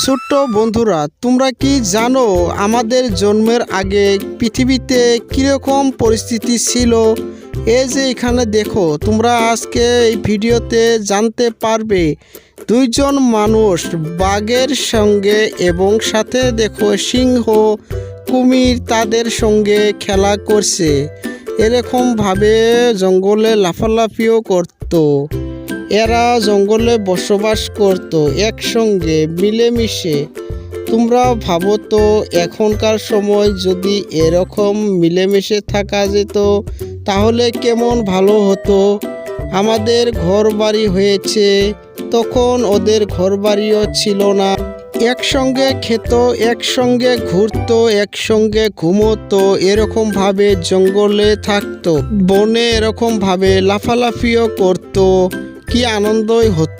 ছোট্ট বন্ধুরা, তোমরা কি জানো আমাদের জন্মের আগে পৃথিবীতে কীরকম পরিস্থিতি ছিল? এই যে এখানে দেখো, তোমরা আজকে এই ভিডিওতে জানতে পারবে, দুইজন মানুষ বাঘের সঙ্গে এবং সাথে দেখো সিংহ, কুমির তাদের সঙ্গে খেলা করছে। এরকমভাবে জঙ্গলে লাফালাফিও করতো। এরা জঙ্গলে বসবাস করত, একসঙ্গে মিলেমিশে। তোমরা ভাবো তো, এখনকার সময় যদি এরকম মিলেমিশে থাকা যেত, তাহলে কেমন ভালো হতো? আমাদের ঘর বাড়ি হয়েছে, তখন ওদের ঘর বাড়িও ছিল না। একসঙ্গে খেত, একসঙ্গে ঘুরতো, একসঙ্গে ঘুমোতো, এরকমভাবে জঙ্গলে থাকতো। বনে এরকমভাবে লাফালাফিও করতো। কি আনন্দই হতো।